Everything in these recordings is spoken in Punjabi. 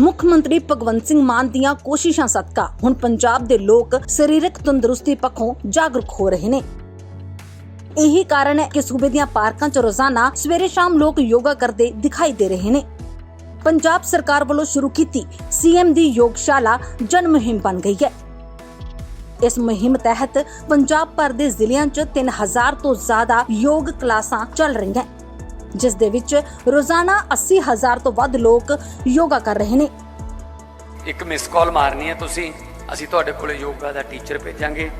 ਮੁੱਖ ਮੰਤਰੀ ਭਗਵੰਤ ਸਿੰਘ ਮਾਨ ਦੀਆਂ ਕੋਸ਼ਿਸ਼ਾਂ ਸਦਕਾ ਹੁਣ ਪੰਜਾਬ ਦੇ ਲੋਕ ਸਰੀਰਕ ਤੰਦਰੁਸਤੀ ਪੱਖੋਂ ਜਾਗਰੂਕ ਹੋ ਰਹੇ ਨੇ। ਇਹੀ ਕਾਰਨ ਹੈ ਕਿ ਸੂਬੇ ਦੀਆਂ ਪਾਰਕਾਂ 'ਚ ਰੋਜ਼ਾਨਾ ਸਵੇਰੇ ਸ਼ਾਮ ਲੋਕ ਯੋਗਾ ਕਰਦੇ ਦਿਖਾਈ ਦੇ ਰਹੇ ਨੇ। ਪੰਜਾਬ ਸਰਕਾਰ ਵੱਲੋਂ ਸ਼ੁਰੂ ਕੀਤੀ ਸੀਐਮ ਦੀ ਯੋਗਸ਼ਾਲਾ ਜਨ ਮੁਹਿੰਮ ਬਣ ਗਈ ਹੈ। ਇਸ ਮੁਹਿੰਮ ਤਹਿਤ ਪੰਜਾਬ ਭਰ ਦੇ ਜ਼ਿਲ੍ਹਿਆਂ 'ਚ 3000 ਤੋਂ ਜ਼ਿਆਦਾ ਯੋਗ ਕਲਾਸਾਂ ਚੱਲ ਰਹੀਆਂ। ਜਿਸ ਦੇ ਵਿੱਚ ਰੋਜ਼ਾਨਾ 80000 ਤੋਂ ਵੱਧ ਲੋਕ ਯੋਗਾ ਕਰ ਰਹੇ ਨੇ। ਇੱਕ ਮਿਸ ਕਾਲ ਮਾਰਨੀ ਹੈ ਤੁਸੀਂ। ਅਸੀਂ ਤੁਹਾਡੇ ਕੋਲੇ ਯੋਗਾ ਦਾ ਟੀਚਰ ਭੇਜਾਂਗੇ।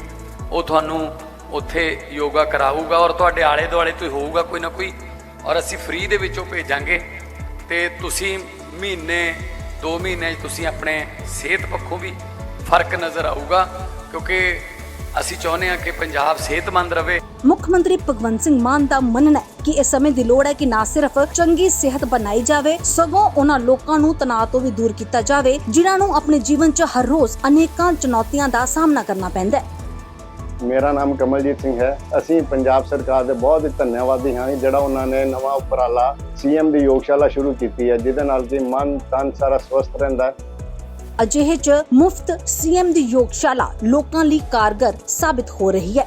ਉਹ ਤੁਹਾਨੂੰ ਉੱਥੇ ਯੋਗਾ ਕਰਾਊਗਾ ਔਰ ਤੁਹਾਡੇ ਆਲੇ ਦੁਆਲੇ ਤੋਂ ਹੋਊਗਾ ਕੋਈ ਨਾ ਕੋਈ। ਔਰ ਅਸੀਂ ਫ੍ਰੀ ਦੇ ਵਿੱਚੋਂ ਭੇਜਾਂਗੇ। ਤੇ ਤੁਸੀਂ ਮਹੀਨੇ 2 ਮਹੀਨੇ ਤੁਸੀਂ ਆਪਣੇ ਸਿਹਤ ਪੱਖੋਂ ਵੀ ਫ਼ਰਕ ਨਜ਼ਰ ਆਊਗਾ। ਕਿਉਂਕਿ ਅਸੀਂ ਚਾਹੁੰਦੇ ਹਾਂ ਕਿ ਪੰਜਾਬ ਸਿਹਤਮੰਦ ਰਵੇ ਮੁੱਖ ਮੰਤਰੀ ਭਗਵੰਤ ਸਿੰਘ ਮਾਨ ਦਾ ਮੰਨਣਾ ਹੈ ਕਿ ਇਸ ਸਮੇਂ ਦੀ ਲੋੜ ਹੈ ਕਿ ਨਾ ਸਿਰਫ ਚੰਗੀ ਸਿਹਤ ਬਣਾਈ ਜਾਵੇ ਸਗੋਂ ਉਹਨਾਂ ਲੋਕਾਂ ਨੂੰ ਤਣਾਅ ਤੋਂ ਵੀ ਦੂਰ ਕੀਤਾ ਜਾਵੇ ਜਿਨ੍ਹਾਂ ਨੂੰ ਆਪਣੇ ਜੀਵਨ 'ਚ ਹਰ ਰੋਜ਼ ਅਨੇਕਾਂ ਚੁਣੌਤੀਆਂ ਦਾ ਸਾਹਮਣਾ ਕਰਨਾ ਪੈਂਦਾ ਹੈ। ਮੇਰਾ ਨਾਮ ਕਮਲਜੀਤ ਸਿੰਘ ਹੈ। ਅਸੀਂ ਪੰਜਾਬ ਸਰਕਾਰ ਦੇ ਬਹੁਤ ਹੀ ਧੰਨਵਾਦੀ ਹਾਂ ਜਿਹੜਾ ਉਹਨਾਂ ਨੇ ਨਵਾਂ ਉਪਰਾਲਾ ਸੀਐਮ ਦੀ ਯੋਗਸ਼ਾਲਾ ਸ਼ੁਰੂ ਕੀਤੀ ਹੈ ਜਿਹਦੇ ਨਾਲ ਕਿ ਮਨ ਤਨ ਸਾਰਾ ਸਵਸਥ ਰਹਿੰਦਾ ਹੈ। ਅਜਿਹੇ 'ਚ ਮੁਫਤ ਸੀਐਮ ਦੀ ਯੋਗਸ਼ਾਲਾ ਲੋਕਾਂ ਲਈ ਕਾਰਗਰ ਸਾਬਿਤ ਹੋ ਰਹੀ ਹੈ।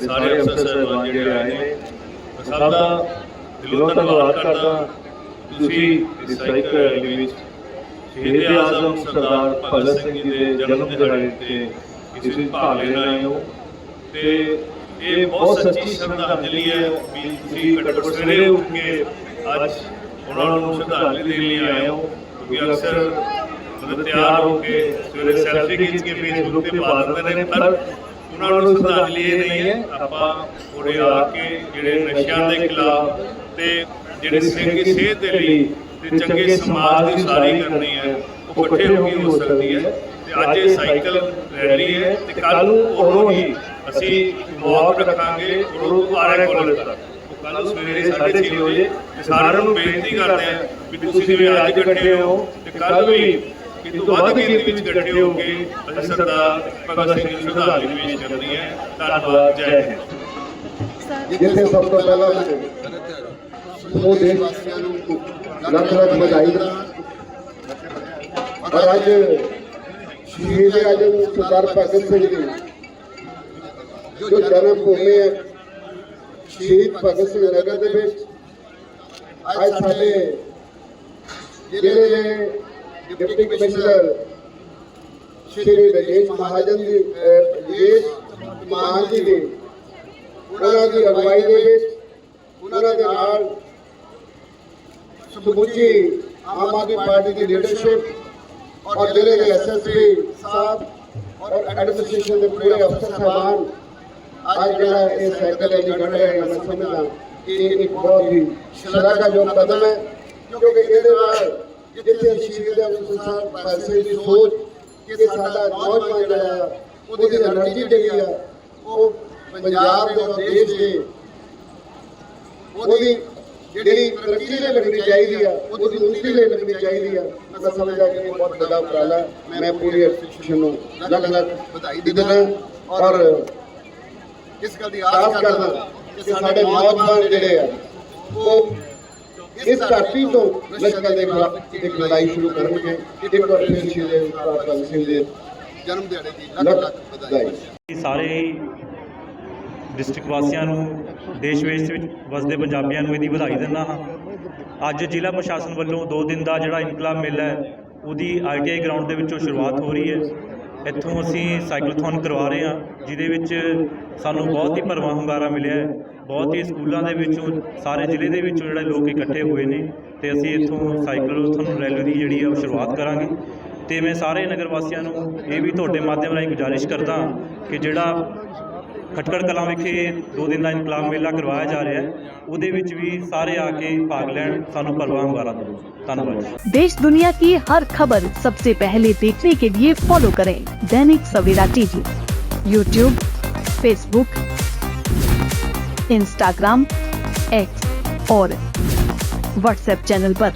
ਸਾਡੇ ਸਾਰੇ ਅਫਸਰ ਸਾਹਿਬਾਨ ਜਿਹੜੇ ਆਏ ਨੇ ਸਭ ਦਾ ਦਿਲੋਂ ਧੰਨਵਾਦ ਕਰਦਾ। ਤੁਸੀਂ ਇਸ ਸਾਈਕਲ ਰੈਲੀ ਵਿੱਚ ਸ਼ਹੀਦ ਆਜ਼ਮ ਸਰਦਾਰ ਭਗਤ ਸਿੰਘ ਜੀ ਦੇ ਜਨਮ ਦਿਹਾੜੇ ਤੇ ਇਸ ਵਿੱਚ ਭਾਗ ਲੈਣ ਹੋ। ਤੇ ਇਹ ਬਹੁਤ ਸੱਚੀ ਸ਼ਰਧਾਂਜਲੀ ਹੈ। ਵੀ ਤੁਸੀਂ ਸਵੇਰੇ ਉੱਠ ਕੇ ਅੱਜ ਉਹਨਾਂ ਨੂੰ ਸ਼ਰਧਾਂਜਲੀ ਦੇਣ ਲਈ ਆਏ ਹੋ। ਕਿਉਂਕਿ ਅਕਸਰ ਤਿਆਰ ਹੋ ਕੇ ਸਵੇਰੇ ਸੈਲਫੀ ਖਿੱਚ ਕੇ ਫੇਸਬੁੱਕ ਤੇ ਪਾ ਦਿੰਦੇ ਨੇ। ਪਰ ਉਹਨਾਂ ਨੂੰ ਸ਼ਰਧਾਂਜਲੀ ਇਹ ਨਹੀਂ ਹੈ ਆਪਾਂ ਉਰੇ ਆ ਕੇ ਜਿਹੜੇ ਨਸ਼ਿਆਂ ਦੇ ਖਿਲਾਫ ਤੇ ਜਿਹੜੇ ਚੰਗੀ ਸਿਹਤ ਦੇ ਲਈ ਤੇ ਚੰਗੇ ਸਮਾਜ ਦੀ ਸਾਰੀ ਕਰਨੀ ਹੈ ਉਹ ਇਕੱਠੇ ਹੋ ਕੇ ਹੋ ਸਕਦੀ ਹੈ। ਤੇ ਅੱਜ ਇਹ ਸਾਈਕਲ ਰੈਲੀ ਹੈ ਤੇ ਕੱਲ ਨੂੰ ਉਰੋਂ ਹੀ ਅਸੀਂ ਵਾਕ ਰੱਖਾਂਗੇ ਤੋਂ ਆਰੇ ਤੱਕ। ਕੱਲ ਨੂੰ ਸਵੇਰੇ 6:30 ਵਜੇ ਸਾਰਿਆਂ ਨੂੰ ਬੇਨਤੀ ਕਰਦੇ ਹਾਂ ਵੀ ਤੁਸੀਂ ਜਿਵੇਂ ਅੱਜ ਇਕੱਠੇ ਹੋ ਤੇ ਕੱਲ ਵੀ ਤੋਂ ਵੱਧ ਗਿਣਤੀ ਵਿੱਚ ਇਕੱਠੇ ਹੋ ਕੇ ਅਸੀਂ ਸਰਦਾਰ ਭਗਤ ਸਿੰਘ ਜੀ ਨੂੰ ਸ਼ਰਧਾਂਜਲੀ ਪੇਸ਼ ਕਰਨੀ ਹੈ ਧੰਨਵਾਦ ਜੈ ਹਿੰਦ ਜਿੱਥੇ ਸਭ ਤੋਂ ਪਹਿਲਾਂ ਸਮੂਹ ਦੇਸ਼ ਵਾਸੀਆਂ ਨੂੰ ਲੱਖ ਲੱਖ ਵਧਾਈ ਦਾ ਔਰ ਅੱਜ ਸ਼ਹੀਦ ਆਜਮ ਸਰਦਾਰ ਭਗਤ ਸਿੰਘ ਜੀ ਜੋ ਜਨਮ ਭੂਮੀ ਹੈ ਸ਼ਹੀਦ ਭਗਤ ਸਿੰਘ ਨਗਰ ਦੇ ਵਿੱਚ ਅੱਜ ਸਾਡੇ ਜ਼ਿਲ੍ਹੇ ਦੇ ਡਿਪਟੀ ਕਮਿਸ਼ਨਰ ਸ਼੍ਰੀ ਰਜੇਸ਼ ਮਹਾਜਨ ਜੀ ਅਹ, ਮਾਨ ਜੀ ਦੀ ਉਹਨਾਂ ਦੀ ਅਗਵਾਈ ਦੇ ਵਿੱਚ ਉਹਨਾਂ ਦੇ ਨਾਲ ਸਮੁੱਚੀ ਆਮ ਆਦਮੀ ਪਾਰਟੀ ਦੀ ਲੀਡਰਸ਼ਿਪ ਔਰ ਜ਼ਿਲ੍ਹੇ ਦੇ ਐਸਐਸਪੀ ਸਾਹਿਬ ਔਰ ਐਡਮਿਨਿਸਟ੍ਰੇਸ਼ਨ ਦੇ ਪੂਰੇ ਅਫਸਰ ਸਾਹਿਬਾਨ ਅੱਜ ਜਿਹੜਾ ਇਹ ਸਾਈਕਲ ਰੈਲੀ ਕੱਢ ਰਹੇ ਮੈਂ ਸਮਝਦਾ ਕਿ ਇਹ ਇੱਕ ਬਹੁਤ ਹੀ ਸ਼ਲਾਘਾਯੋਗ ਕਦਮ ਹੈ ਕਿਉਂਕਿ ਇਹਦੇ ਨਾਲ ਜਿੱਥੇ ਅਸ਼ੀਰ ਦੇ ਅਨੁਸਾਰ ਪੈਸੇ ਦੀ ਸੋਚ ਕਿ ਸਾਡਾ ਨੌਜਵਾਨ ਜਿਹੜਾ ਆ ਉਹਦੀ ਐਨਰਜੀ ਜਿਹੜੀ ਆ ਉਹ ਪੰਜਾਬ ਦੇ ਔਰ ਦੇਸ਼ ਦੇ ਉਹਦੀ ਜਿਹੜੀ ਤਰੱਕੀ ਲਈ ਲੱਗਣੀ ਚਾਹੀਦੀ ਆ ਉਹਦੀ ਉੱਨਤੀ ਲਈ ਲੱਗਣੀ ਚਾਹੀਦੀ ਆ ਮੈਂ ਸਮਝਦਾ ਕਿ ਬਹੁਤ ਵੱਡਾ ਉਪਰਾਲਾ ਮੈਂ ਪੂਰੀ ਐਸੋਸੀਏਸ਼ਨ ਨੂੰ ਲੱਖ ਲੱਖ ਵਧਾਈ ਦਿੰਦਾ ਔਰ ਇਸ ਗੱਲ ਦੀ ਆਸ ਕਰਦਾ ਕਿ ਸਾਡੇ ਨੌਜਵਾਨ ਜਿਹੜੇ ਆ ਉਹ ਇਸ ਧਰਤੀ ਤੋਂ ਨਸ਼ਿਆਂ ਦੇ ਖਿਲਾਫ ਇੱਕ ਲੜਾਈ ਸ਼ੁਰੂ ਕਰਨਗੇ। ਇੱਕ ਵਾਰ ਫਿਰ ਸ਼ਹੀਦ ਭਗਤ ਸਿੰਘ ਦੇ ਜਨਮ ਦਿਹਾੜੇ ਦੀ ਲੱਖ ਲੱਖ ਵਧਾਈ। ਸਾਰੇ ਡਿਸਟ੍ਰਿਕਟ ਵਾਸੀਆਂ ਨੂੰ ਦੇਸ਼ ਵਿਦੇਸ਼ ਵਿੱਚ ਵਸਦੇ ਪੰਜਾਬੀਆਂ ਨੂੰ ਇਹਦੀ ਵਧਾਈ ਦਿੰਦਾ ਹਾਂ। ਅੱਜ ਜ਼ਿਲ੍ਹਾ ਪ੍ਰਸ਼ਾਸਨ ਵੱਲੋਂ 2 ਦਿਨ ਦਾ ਜਿਹੜਾ ਇਨਕਲਾਬ ਮੇਲਾ ਹੈ ਉਹਦੀ ਆਈਟੀਆਈ ਗਰਾਊਂਡ ਦੇ ਵਿੱਚੋਂ ਸ਼ੁਰੂਆਤ ਹੋ ਰਹੀ ਹੈ। ਇੱਥੋਂ ਅਸੀਂ ਸਾਈਕਲਥੌਨ ਕਰਵਾ ਰਹੇ ਹਾਂ, ਜਿਹਦੇ ਵਿੱਚ ਸਾਨੂੰ ਬਹੁਤ ਹੀ ਭਰਵਾਂ ਹੁੰਗਾਰਾ ਮਿਲਿਆ ਹੈ। ਬਹੁਤ ਹੀ ਸਕੂਲਾਂ ਦੇ ਵਿੱਚੋਂ, ਸਾਰੇ ਜ਼ਿਲ੍ਹੇ ਦੇ ਵਿੱਚੋਂ ਜਿਹੜੇ ਲੋਕ ਇਕੱਠੇ ਹੋਏ ਨੇ ਤੇ ਅਸੀਂ ਇੱਥੋਂ ਸਾਈਕਲਥੌਨ ਰੈਲੀ ਦੀ ਜਿਹੜੀ ਆ ਉਹ ਸ਼ੁਰੂਆਤ ਕਰਾਂਗੇ। ਤੇ ਮੈਂ ਸਾਰੇ ਨਗਰ ਵਾਸੀਆਂ ਨੂੰ ਇਹ ਵੀ ਤੁਹਾਡੇ ਮਾਧਿਅਮ ਰਾਹੀਂ ਗੁਜ਼ਾਰਿਸ਼ ਕਰਦਾ ਕਿ ਜਿਹੜਾ ਖਟਕੜ ਕਲਾਂ ਵਿਖੇ ਦੋ ਦਿਨ ਦਾ ਇਨਕਲਾਬ ਮੇਲਾ ਕਰਵਾਇਆ ਜਾ ਰਿਹਾ ਹੈ ਉਹਦੇ ਵਿੱਚ ਵੀ ਸਾਰੇ ਆ ਕੇ ਭਾਗ ਲੈਣ ਸਾਨੂੰ ਭਰਵਾਂ ਹੁੰਗਾਰਾ ਦਿਓ ਧੰਨਵਾਦ ਜੀ देश दुनिया की हर खबर सबसे पहले देखने के लिए फॉलो करें Dainik Savera TV YouTube Facebook Instagram X और व्हाट्सएप चैनल पर।